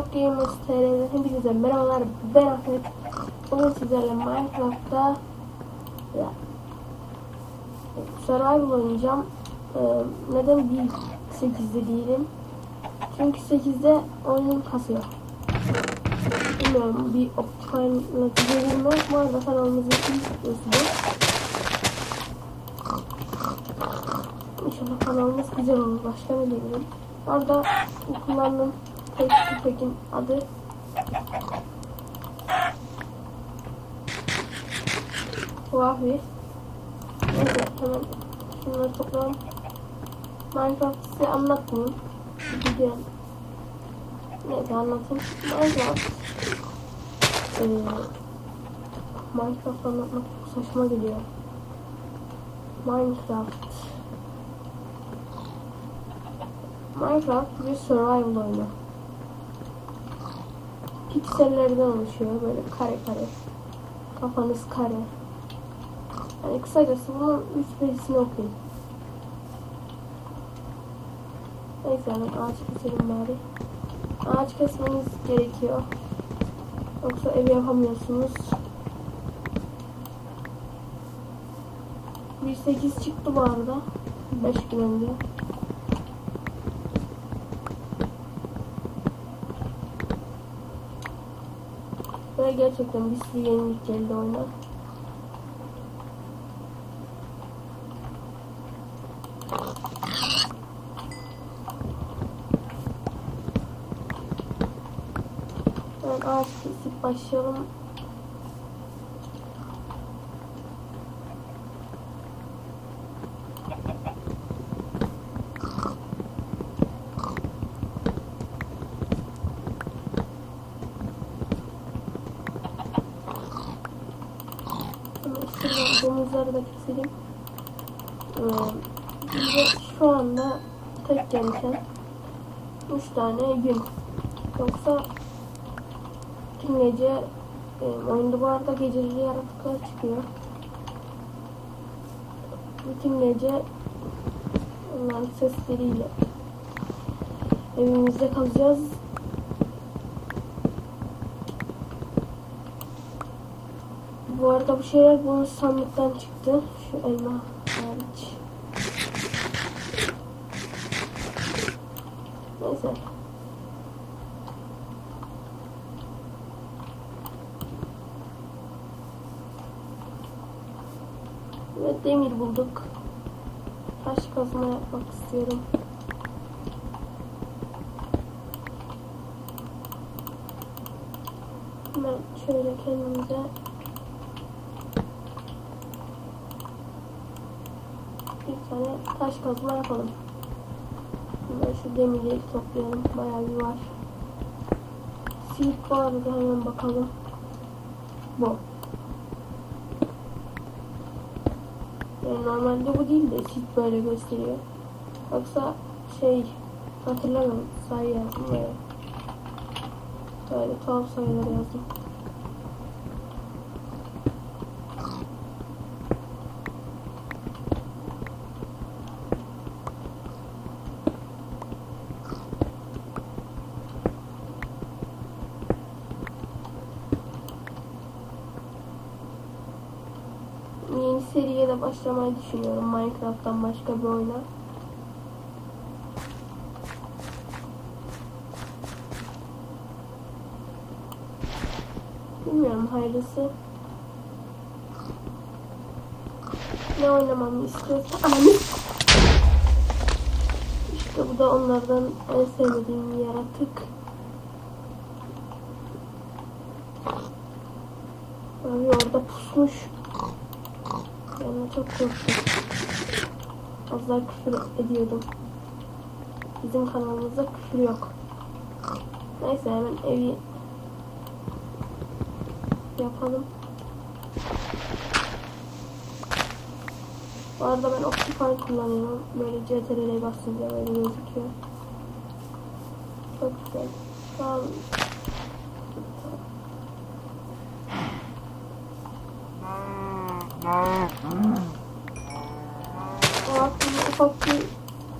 TR'den hepinize merhabalar. Ben Ahmet. Bugün sizlerle Minecraft'ta ya, Survival oynayacağım. Ee, neden değil 8'de değilim? Çünkü 8'de oyunum kasıyor. Bilmiyorum bir Optifine'la düzelir mi? Bu arada kanalımızın ilk videosu İnşallah kanalımız güzel olur. Başka ne diyebilirim? Orada kullandığım tek tekin adı Huawei. Neyse hemen şunları toplayalım. Minecraft size anlatmayayım. Gidiyorum. Neyse anlatayım. Minecraft. Ee, Minecraft anlatmak çok saçma geliyor. Minecraft. Minecraft bir survival oyunu. Piksellerden oluşuyor böyle kare kare. Kafanız kare. Yani kısacası bunun üç perisini okuyun. Neyse ben ağaç keselim bari. Ağaç kesmeniz gerekiyor. Yoksa ev yapamıyorsunuz. 1.8 çıktı bu arada. 5 gün önce. Gerçekten bir sürü yenilik geldi oyuna. Ağaç kesip başlayalım. Ama işte domuzları da keselim. Ee, şu anda tek gereken 3 tane gün. Yoksa tüm gece e, oyunda bu arada geceli yaratıklar çıkıyor. Bütün gece onların sesleriyle evimizde kalacağız. Bu arada bu şeyler bunun sandıktan çıktı. Şu elma hariç. Neyse. Ve demir bulduk. Taş kazma yapmak istiyorum. Hemen şöyle kendimize bir tane taş kazma yapalım. Hemen şu demirleri toplayalım. Bayağı bir var. Silk var mı? Hemen bakalım. Bu. Yani normalde bu değil de silk böyle gösteriyor. Yoksa şey hatırlamıyorum sayı yazdım böyle. Böyle tuhaf sayılar yazdım. Başlamayı düşünüyorum Minecraft'tan başka bir oyuna. Bilmiyorum hayırlısı. Ne oynamamı istiyorsa İşte bu da onlardan en sevmediğim yaratık. Abi orada pusmuş. Yani çok korktum. Az küfür ediyordum. Bizim kanalımızda küfür yok. Neyse hemen evi yapalım. Bu arada ben Optifine kullanıyorum. Böyle CTRL'ye basınca böyle gözüküyor. Çok güzel. Şu an aslında ufak bir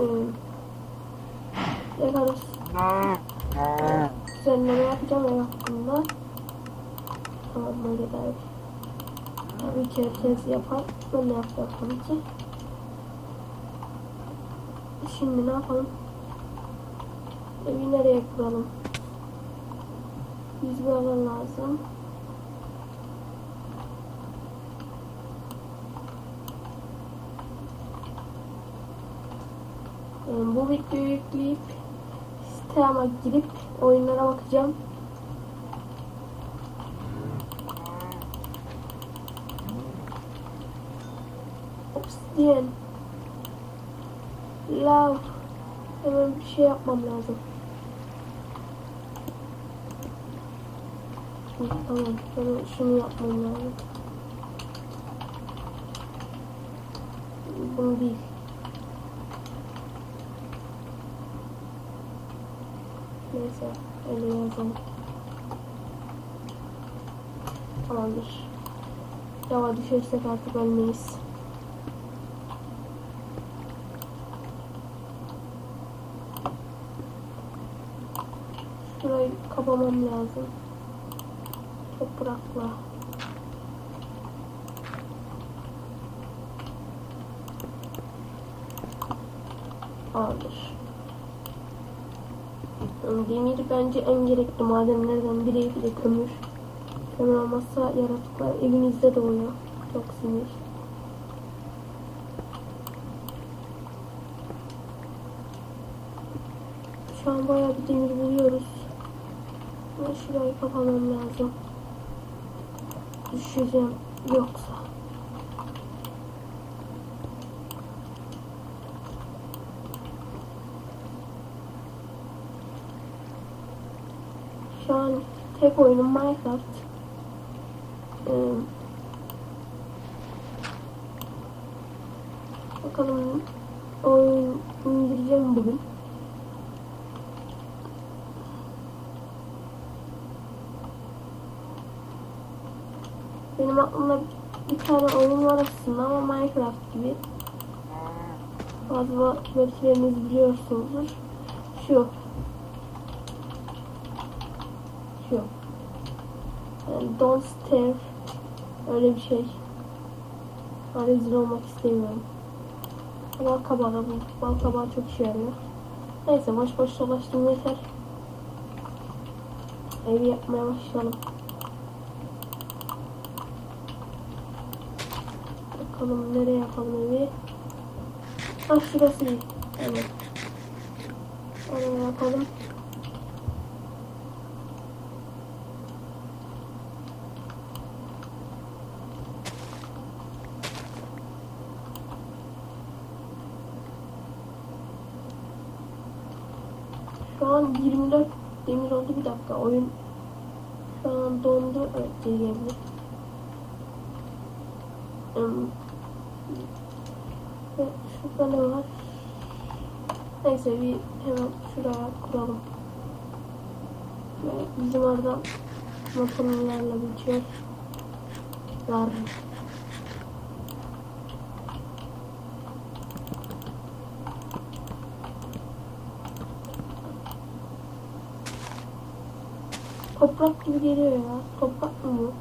e, yakarız. düzenleme yapacağım ev hakkında. Tamam böyle iyi. Tabii ki herkes yapar. Ben de yapacağım tabii ki. Şimdi ne yapalım? Evi nereye kuralım? Yüz bir alan lazım. Bu videoyu yükleyip siteme girip oyunlara bakacağım. Obsidian. Love. Hemen bir şey yapmam lazım. Tamam. Hemen şunu yapmam lazım. Bunu değil. Neyse. Öyle yazalım. Tamamdır. Yava düşersek artık ölmeyiz. Şurayı kapamam lazım. Toprakla. Aldır. Demir bence en gerekli madenlerden biri bir de kömür. Kömür olmazsa yaratıklar evinizde doğuyor. Çok sinir. Şu an bayağı bir demir buluyoruz. Ama şurayı kapamam lazım. Düşeceğim yoksa. Şu an tek oyunum Minecraft. Ee, bakalım oyun indireceğim bugün. Benim aklımda bir tane oyun var aslında ama Minecraft gibi. Bazı belkileriniz biliyorsunuzdur. Şu. Şu. Yani don't stare. Öyle bir şey. Ben rezil olmak istemiyorum. Bal kabağı da bu. Bal kabağı çok işe yarıyor. Neyse boş boş dolaştım yeter. Evi yapmaya başlayalım. Bakalım nereye yapalım evi. Ah şurası iyi. Evet. Oraya yapalım. Şu an 24 demir oldu bir dakika. Oyun şu an dondu. Evet geri. Hmm. Ve şurada ne var? Neyse bir hemen şuraya kuralım. Ve bizim orada motorlarla geçiyor. Var. Toprak gibi geliyor ya. Toprak mı bu?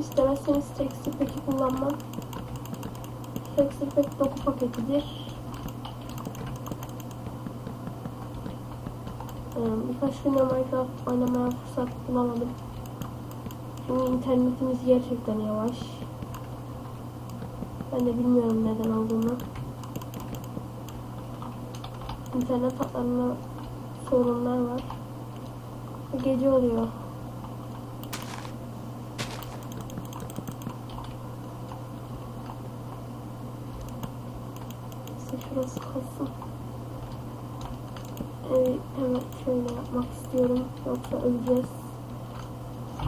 İstemezseniz tekstil peki kullanmam. Tekstil pek doku paketidir. Ee, birkaç gündür Minecraft oynamaya fırsat bulamadım. Çünkü internetimiz gerçekten yavaş. Ben de bilmiyorum neden olduğunu. İnternet hatlarında sorunlar var. Gece oluyor. İşte şurası kalsın. Evet, hemen şöyle yapmak istiyorum. Yoksa öleceğiz.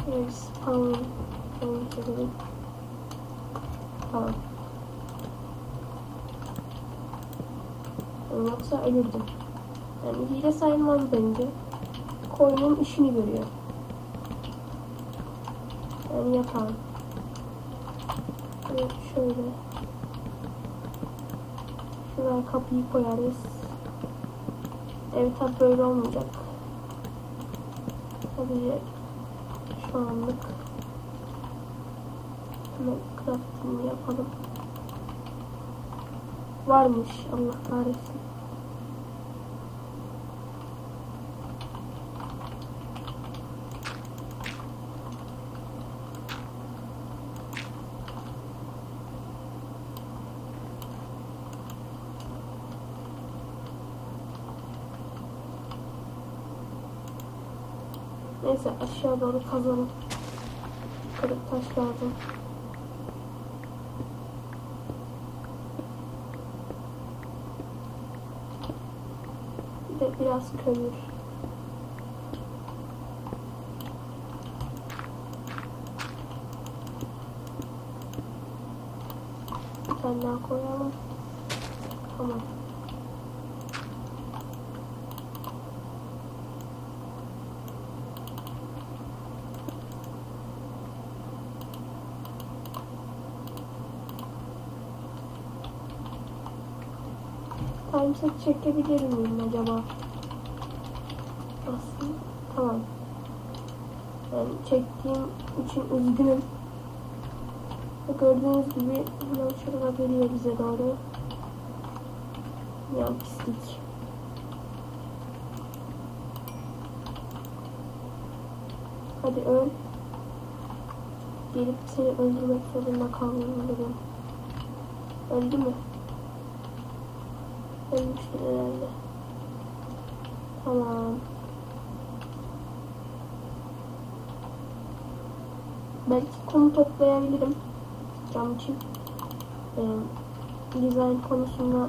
Bir spawn. Tamam. Yoksa ölürdüm. Yani hile sayılmaz bence. Koyunun işini görüyor. Yani yatağın. Evet şöyle. Şuraya kapıyı koyarız. Evet tabi böyle olmayacak. Sadece şu anlık hemen crafting'i yapalım. Varmış Allah kahretsin. Neyse aşağı doğru kazalım. Kırık taş lazım. Bir de biraz kömür. Bir tane daha koyalım. Tamam. Timeset çekebilir miyim acaba? Aslında tamam. Yani çektiğim için üzgünüm. Gördüğünüz gibi hemen şurada geliyor bize doğru. Ya pislik. Hadi öl. Gelip seni öldürmek zorunda kalmalıyım. Öldü mü? Ölmüştür herhalde. Tamam. Belki kum toplayabilirim. Cam için. Ee, dizayn konusunda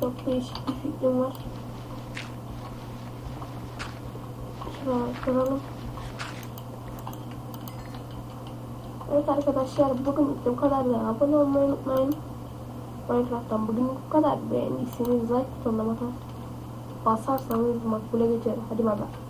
çok değişik bir fikrim var. Şuraya kuralım. Evet arkadaşlar bugün bu kadar da abone olmayı unutmayın. Minecraft'tan bugün bu kadar. Beğendiyseniz like butonuna basar- basarsanız makbule geçerim. Hadi bay bay.